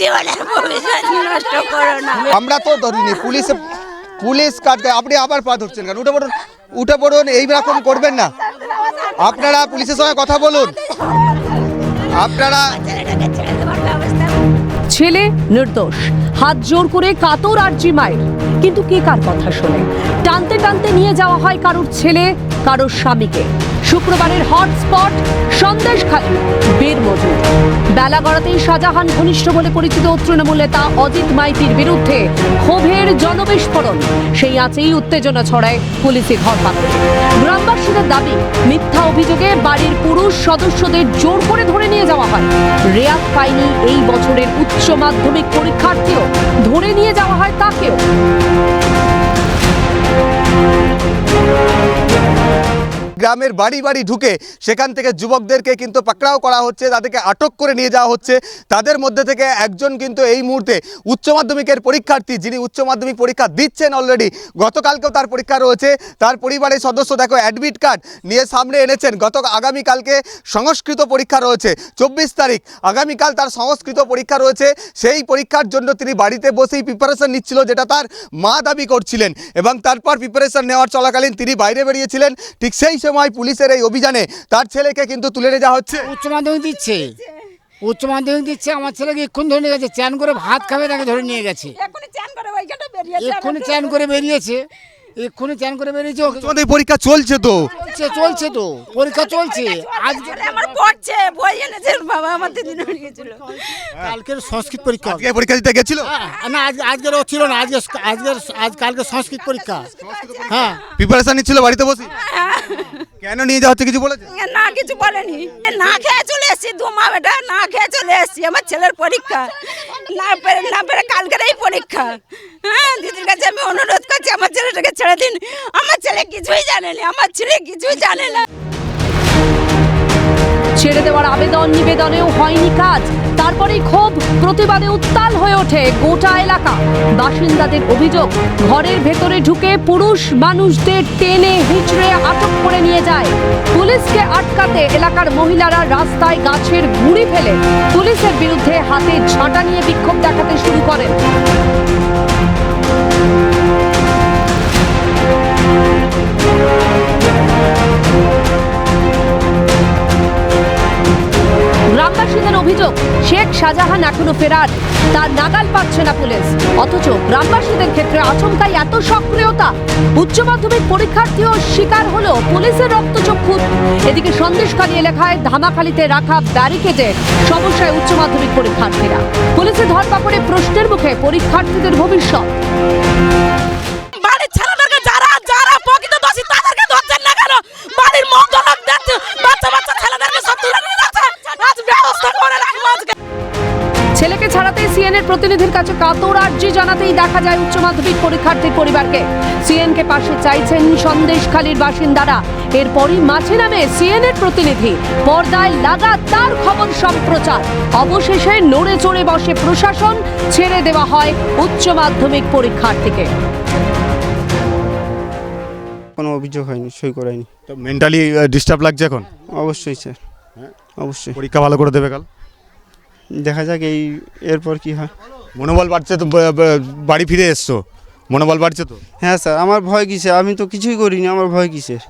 জীবনের ভবিষ্যৎ নষ্ট করো না। আমরা তো ধরিনি, পুলিশ পুলিশ কাটতে আপনি আবার পা ধরছেন কেন? উঠে পড়ুন উঠে পড়ুন, এই রকম করবেন না। আপনারা পুলিশের সঙ্গে কথা বলুন। আপনারা ছেলে নির্দোষ। হাত জোর করে কাতর আরজি মায়ের কিন্তু কে কার কথা শোনে? টানতে টানতে নিয়ে যাওয়া হয় কারোর ছেলে, কারোর স্বামীকে। শুক্রবারের হটস্পট সন্দেশখালী বীর মজুর বেলা গড়াতেই শাহজাহান ঘনিষ্ঠ বলে পরিচিত তৃণমূল নেতা অজিত মাইতির বিরুদ্ধে ক্ষোভের জনবিস্ফোরণ। সেই আছেই উত্তেজনা ছড়ায় পুলিশি ধরপাকড় গ্রামবাসীদের দাবি, মিথ্যা অভিযোগে বাড়ির পুরুষ সদস্যদের জোর করে ধরে নিয়ে যাওয়া হয়। রেয়াত পায়নি এই বছরের উচ্চ মাধ্যমিক পরীক্ষার্থীও ধরে নিয়ে যাওয়া হয় তাকেও। গ্রামের বাড়ি বাড়ি ঢুকে সেখান থেকে যুবকদেরকে কিন্তু পাকড়াও করা হচ্ছে, তাদেরকে আটক করে নিয়ে যাওয়া হচ্ছে। তাদের মধ্যে থেকে একজন কিন্তু এই মুহূর্তে উচ্চ মাধ্যমিকের পরীক্ষার্থী, যিনি উচ্চ মাধ্যমিক পরীক্ষা দিচ্ছেন অলরেডি গতকালকেও তার পরীক্ষা রয়েছে। তার পরিবারের সদস্য দেখো অ্যাডমিট কার্ড নিয়ে সামনে এনেছেন। গত আগামীকালকে সংস্কৃত পরীক্ষা রয়েছে, চব্বিশ তারিখ। আগামীকাল তার সংস্কৃত পরীক্ষা রয়েছে। সেই পরীক্ষার জন্য তিনি বাড়িতে বসেই প্রিপারেশন নিচ্ছিল, যেটা তার মা দাবি করছিলেন। এবং তারপর প্রিপারেশন নেওয়ার চলাকালীন তিনি বাইরে বেরিয়েছিলেন। ঠিক সেই সময় পুলিশের এই অভিযানে তার ছেলেকে কিন্তু তুলে নিয়ে যাওয়া হচ্ছে। উচ্চ মাধ্যমিক দিচ্ছে। উচ্চ মাধ্যমিক দিচ্ছে আমার ছেলেকে এক্ষুন ধরে নিয়ে গেছে। চ্যান করে ভাত খাবে তাকে ধরে নিয়ে গেছে। এক্ষুনি চ্যান করে বেরিয়েছে। এক্ষুনি চ্যান করে বেরিয়েছে তোমাদের পরীক্ষা চলছে তো? চলছে চলছে তো। পরীক্ষা চলছে। আজকে আমার পড়ছে বই এনেছে বাবা আমার হয়ে গেছিল। কালকের সংস্কৃত পরীক্ষা আজকে পরীক্ষা দিতে গেছিল? হ্যাঁ, না আজ আজকের ও ছিল না আজকে আজকের আজ কালকে সংস্কৃত পরীক্ষা। হ্যাঁ। প্রিপারেশন নিচ্ছিল বাড়িতে বসে? কেন নিয়ে যাওয়া হচ্ছে কিছু বলেছে? না কিছু বলেনি। না খেয়ে চলে এসেছি দু মা বেটা না খেয়ে চলে এসেছি আমার ছেলের পরীক্ষা। না পেরে না পেরে কালকের এই পরীক্ষা। হ্যাঁ দিদির কাছে আমি অনুরোধ করছি, আমার ছেলেটাকে ছেড়ে দিন। আমার ছেলে কিছুই জানে না, আমার ছেলে কিছুই জানে না। ছেড়ে দেওয়ার আবেদন নিবেদনেও হয়নি কাজ। তারপরেই ক্ষোভ, প্রতিবাদে উত্তাল হয়ে ওঠে গোটা এলাকা। বাসিন্দাদের অভিযোগ, ঘরের ভেতরে ঢুকে পুরুষ মানুষদের টেনে হিচড়ে আটক করে নিয়ে যায়। পুলিশকে আটকাতে এলাকার মহিলারা রাস্তায় গাছের গুঁড়ি ফেলে। পুলিশের বিরুদ্ধে হাতে ঝাঁটা নিয়ে বিক্ষোভ দেখাতে শুরু করেন। শেখ শাহজাহান এখনও ফেরার। তার নাগাল পাচ্ছে না পুলিশ। অথচ গ্রামবাসীদের ক্ষেত্রে আচমকাই এত সক্রিয়তা। উচ্চ মাধ্যমিক পরীক্ষার্থীও শিকার হলো পুলিশের রক্তচক্ষু। এদিকে সন্দেশখালী এলাকায় ধামাখালিতে রাখা ব্যারিকেডে সমস্যায় উচ্চ মাধ্যমিক পরীক্ষার্থীরা। পুলিশের ধরপাকড়ে প্রশ্নের মুখে পরীক্ষার্থীদের ভবিষ্যৎ। সিএনএর প্রতিনিধির কাছে কাতর আর্জি জানাতেই দেখা যায় উচ্চ মাধ্যমিক পরীক্ষার্থীর পরিবারকে। সিএনকে পাশে চাইছেন সন্দেশখালীর বাসিন্দারা। এরপরই মাঝে নামে সিএনএর প্রতিনিধি। পর্দায় লাগাতার খবর সম্প্রচার। অবশেষে নড়ে চড়ে বসে প্রশাসন ছেড়ে দেওয়া হয় উচ্চ মাধ্যমিক পরীক্ষার্থীকে। কোনো অভিযোগ হয়নি সই করায়নি। তো মেন্টালি ডিস্টার্ব লাগছে এখন? অবশ্যই স্যার। অবশ্যই। পরীক্ষা ভালো করে দেবে কাল? দেখা যাক এই এরপর কি হয়। মনোবল বাড়ছে তো বাড়ি ফিরে এসছো? মনোবল বাড়ছে তো? হ্যাঁ স্যার আমার ভয় কিসের? আমি তো কিছুই করিনি আমার ভয় কিসের?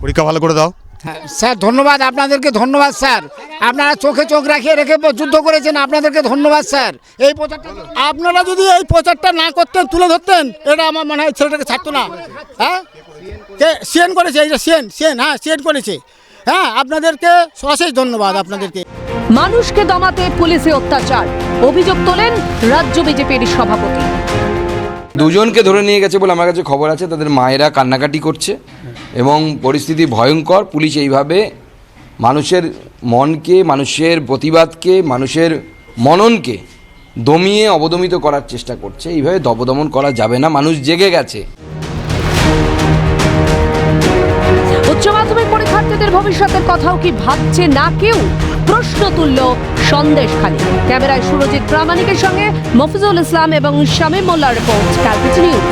পরীক্ষা ভালো করে দাও। হ্যাঁ, স্যার ধন্যবাদ আপনাদেরকে ধন্যবাদ স্যার। আপনারা চোখে চোখ রাখিয়ে রেখে যুদ্ধ করেছেন আপনাদেরকে ধন্যবাদ স্যার। এই প্রচারটা আপনারা যদি এই প্রচারটা না করতেন তুলে ধরতেন এটা আমার মনে হয় ছেলেটাকে ছাড়তো না। হ্যাঁ? কে? সিএন করেছে এইটা সিএন সিএন হ্যাঁ সিএন করেছে। হ্যাঁ আপনাদেরকে অশেষ ধন্যবাদ আপনাদেরকে। মানুষকে দমাতে পুলিশে অত্যাচার। অভিযোগ তোলেন রাজ্য বিজেপির সভাপতি। দুজনকে ধরে নিয়ে গেছে বলে আমার কাছে খবর আছে তাদের মায়েরা কান্নাকাটি করছে এবং পরিস্থিতি ভয়ঙ্কর। পুলিশ এইভাবে মানুষের মনকে মানুষের প্রতিবাদকে মানুষের মননকে দমিয়ে অবদমিত করার চেষ্টা করছে। এইভাবে দবদমন করা যাবে না মানুষ জেগে গেছে। উচ্চ মাধ্যমিক পরীক্ষার্থীদের ভবিষ্যতের কথাও কি ভাবছে না কেউ? প্রশ্ন তুলল সন্দেশ খালি। ক্যামেরায় সুরজিৎ প্রামাণিকের সঙ্গে মফিজুল ইসলাম এবং শামীম মোল্লার রিপোর্ট, ক্যালকাটা নিউজ।